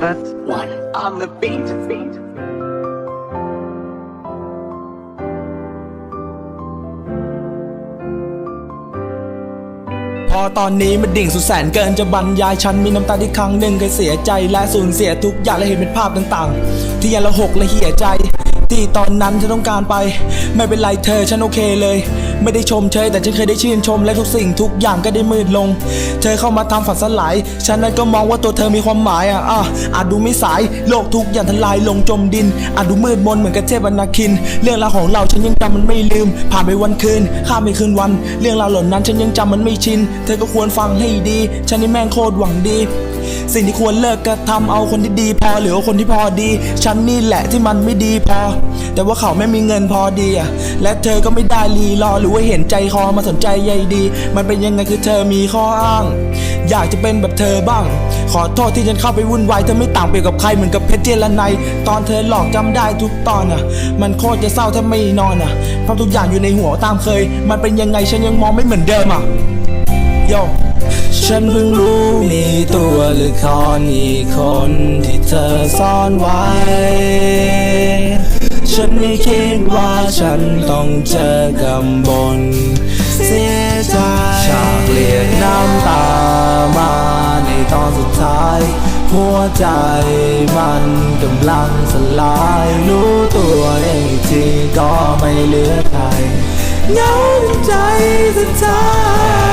That's one on the beat. beat. อตอนนี้มันดิ่งสุดแสนเกินจะบรรยายฉันมีน้ำตาที่ครั้งหนึ่งเคยเสียใจและสูญเสียทุกอย่างและเห็นเป็นภาพต่างๆ ที่ยังละหกและเหี่ยใจที่ตอนนั้นฉันต้องการไป ไม่เป็นไรเธอฉันโอเคเลย ไม่ได้ชมเชยแต่ฉันเคยได้ชื่นชมและทุกสิ่งทุกอย่างก็ได้มืดลง เธอเข้ามาทำฝันสลาย ฉันนั้นก็มองว่าตัวเธอมีความหมายอะอะอาจดูไม่สายโลกทุกอย่างทลายลงจมดินอาจดูมืดมนเหมือนกับเทพอนาคิน เรื่องราวของเราฉันยังจำมันไม่ลืม ผ่านไปวันคืนข้ามไปคืนวัน เรื่องราวเหล่านั้นฉันยังจำมันไม่ชินเธอก็ควรฟังให้ดี ฉันนี่แม่งโคตรหวังดี สิ่งที่ควรเลิกกระทำเอาคนที่ดีพอหรือคนที่พอดี ฉันนี่แหละที่มันไม่ดีพอ แต่ว่าเขาไม่มีเงินพอดีอะและเธอก็ไม่ได้รีรอหรือว่าเห็นใจคอมาสนใจใยดี มันเป็นยังไงคือเธอมีข้ออ้าง อยากจะเป็นแบบเธอบ้าง ขอโทษที่ฉันเข้าไปวุ่นวายเธอไม่ต่างเปรียบกับใครเหมือนกับเพชรเจรไนตอนเธอหลอกจำได้ทุกตอนอะ มันโคตรจะเศร้าถ้าไม่นอนอะเพราะทุกอย่างอยู่ในหัวตามเคย มันเป็นยังไงฉันยังมองไม่เหมือนเดิมอะ โยฉันเพิ่งรู้มีตัวละครอีกคนที่เธอซ่อนไว้ ฉันไม่คิดว่าฉันต้องเจอกับบน เสียใจฉากเลียดน้ำตามาในตอนสุดท้าย หัวใจมันกำลังสลาย รู้ตัวเองอีกทีก็ไม่เหลือใคร เงาใจสุดท้า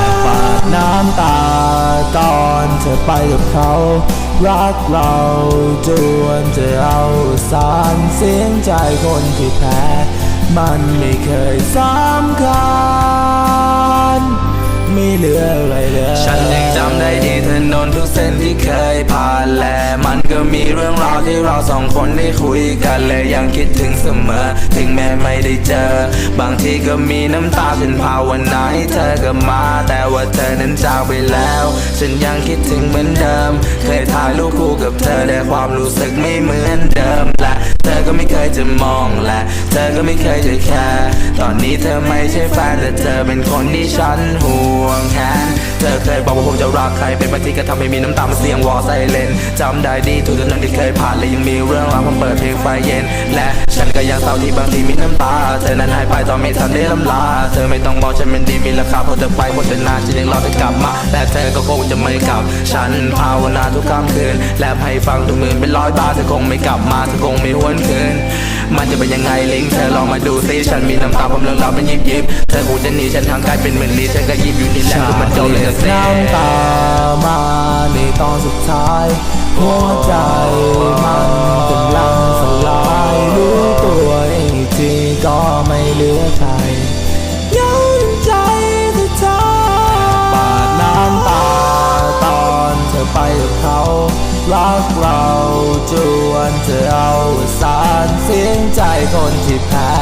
ยปาดน้ำตาก่อนเธอไปกับเขา รักเราจวนจะเอาสารเสียงใจคนที่แพ้ มันไม่เคยสำคัญไม่เหลืออะไรเลย ฉันยังจำได้ดีถนนทุกเส้นที่เคยผ่าน มีเรื่องราวที่เราสองคนได้คุยกันและยังคิดถึงเสมอ ถึงแม้ไม่ได้เจอ บางทีก็มีน้ำตาเป็นภาวนาให้เธอกลับมา แต่ว่าเธอนั้นจากไปแล้ว ฉันยังคิดถึงเหมือนเดิม เคยถ่ายรูปคู่กับเธอแต่ความรู้สึกไม่เหมือนเดิมและเธอก็ไม่เคยจะมองและเธอก็ไม่เคยจะแคร์ตอนนี้เธอไม่ใช่แฟนแต่เธอเป็นคนที่ฉันห่วงแค้นเธอเคยบอกว่าผมจะรักใครเป็นบางทีก็ทำให้มีน้ำตามาเสียงวอไซเลนจำได้ดีทุกถนนที่เคยผ่านและยังมีเรื่องราวผมเปิดเพลงไฟเย็น และฉันก็ยังเศร้าที่บางทีมีน้ำตา เธอนั้นหายไปตอนไม่ทันได้ลำลา เธอไม่ต้องบอกฉันเป็นดีมีราคาเพราะเธอไปเพราะเธอนานฉันยังรอ เธอก็คงจะไม่กลับ ฉันภาวนาทุกค่ำคืน และให้ฟังทุกหมื่นเป็นร้อยบาทเธอคงไม่กลับมาเธอคงไม่หวนคืน มันจะเป็นยังไงลิงเธอลองมาดูซิฉันมีน้ำตาผมเรื่องราวเป็นยิบยิบเธอคงจะหนีฉันทางกลายเป็นเหมือนลี้ฉันก็ยิบอยู่นี่แหละมันจบเลยนะเซ่น้ำตามาในตอนสุดท้าย หัวใจมัน รักเราจวนจะเอาสารเสียงใจคนที่แพ้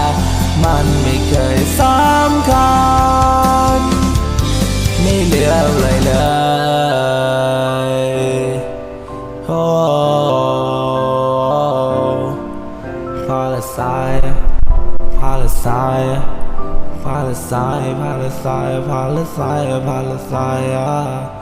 มันไม่เคยสำคัญไม่เหลืออะไรเลยโอ้พาละสายพาละสายพาละสายพาละสายพาละสายพาละสายอะ